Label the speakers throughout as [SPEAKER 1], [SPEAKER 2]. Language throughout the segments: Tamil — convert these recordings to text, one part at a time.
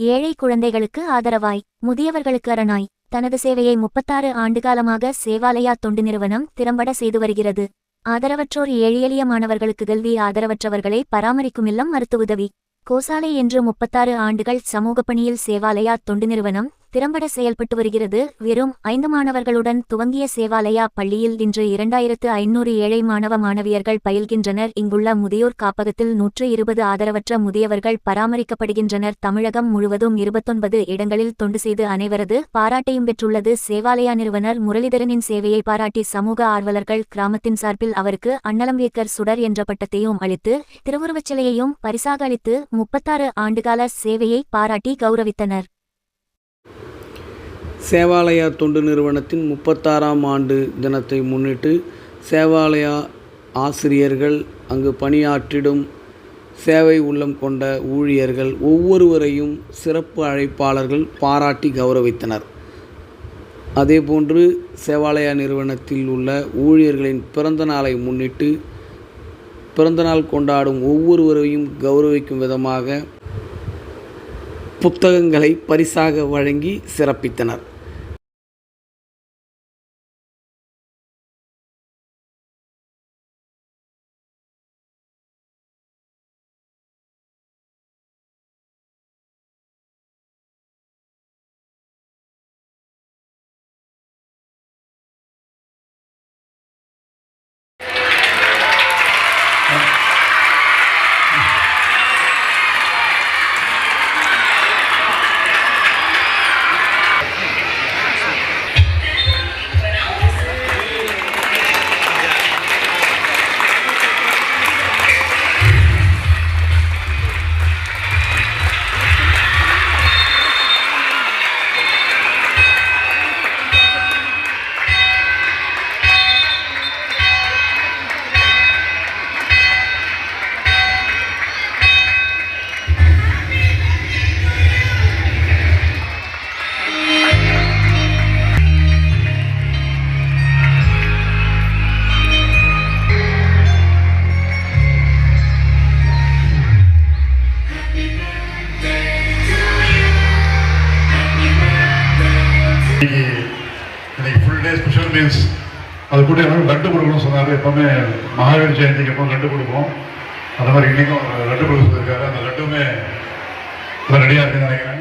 [SPEAKER 1] ஏழை குழந்தைகளுக்கு ஆதரவாய் முதியவர்களுக்கு அரணாய். தனது சேவையை முப்பத்தாறு ஆண்டுகாலமாக சேவாலயா தொண்டு நிறுவனம் திறம்பட செய்து வருகிறது. ஆதரவற்றோர் ஏழியலிய மாணவர்களுக்கு கல்வி ஆதரவற்றவர்களை பராமரிக்கும் இல்லம் மருத்துவ உதவி. கோசாலை என்று முப்பத்தாறு ஆண்டுகள் சமூக பணியில் சேவாலயா தொண்டு நிறுவனம் திறம்பட செயல்பட்டு வருகிறது. வெறும் ஐந்து மாணவர்களுடன் துவங்கிய சேவாலயா பள்ளியில் இன்று இரண்டாயிரத்து ஐநூறு ஏழை மாணவ மாணவியர்கள் பயில்கின்றனர். இங்குள்ள முதியோர் காப்பகத்தில் நூற்று இருபது ஆதரவற்ற முதியவர்கள் பராமரிக்கப்படுகின்றனர். தமிழகம் முழுவதும் இருபத்தொன்பது இடங்களில் தொண்டு செய்து அனைவரது பாராட்டையும் பெற்றுள்ளது. சேவாலயா நிறுவனர் முரளிதரனின் சேவையை பாராட்டி சமூக ஆர்வலர்கள் கிராமத்தின் சார்பில் அவருக்கு அன்னலம்பேக்கர் சுடர் என்ற பட்டத்தையும் அளித்து திருவுருவச் சிலையையும் பரிசாக அளித்து முப்பத்தாறு ஆண்டுகால சேவையை பாராட்டி கௌரவித்தனர்.
[SPEAKER 2] சேவாலயா தொண்டு நிறுவனத்தின் முப்பத்தாறாம் ஆண்டு தினத்தை முன்னிட்டு சேவாலயா ஆசிரியர்கள் அங்கு பணியாற்றிடும் சேவை உள்ளம் கொண்ட ஊழியர்கள் ஒவ்வொருவரையும் சிறப்பு அழைப்பாளர்கள் பாராட்டி கௌரவித்தனர். அதேபோன்று சேவாலயா நிறுவனத்தில் உள்ள ஊழியர்களின் பிறந்த நாளை முன்னிட்டு பிறந்தநாள் கொண்டாடும் ஒவ்வொருவரையும் கௌரவிக்கும் விதமாக புத்தகங்களை பரிசாக வழங்கி சிறப்பித்தனர்.
[SPEAKER 3] இன்னைக்கு டே ஸ்பெஷல் மீல்ஸ் அது கூட எல்லாரும் லட்டு கொடுக்கணும்னு சொன்னார். எப்போவுமே மகாவீர் ஜெயந்திக்கு எப்போ லட்டு கொடுப்போம். அந்த மாதிரி இன்றைக்கும் லட்டு கொடுக்க சொல்லியிருக்காரு அந்த லட்டுமே எல்லாம் ரெடியாக இருக்குன்னு நினைக்கிறேன்.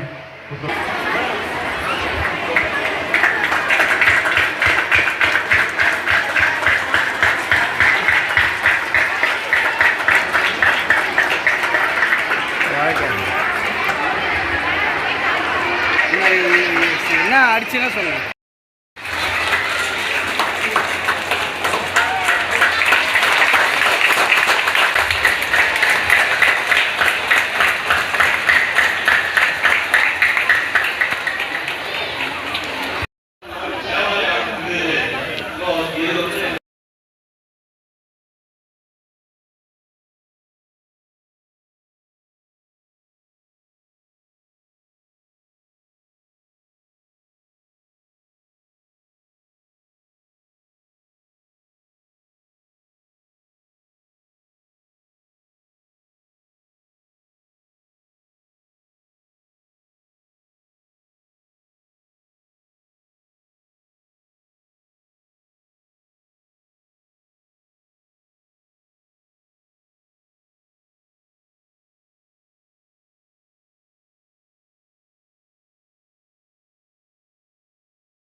[SPEAKER 2] என்ன அடிச்சுன்னா சொல்லுங்கள்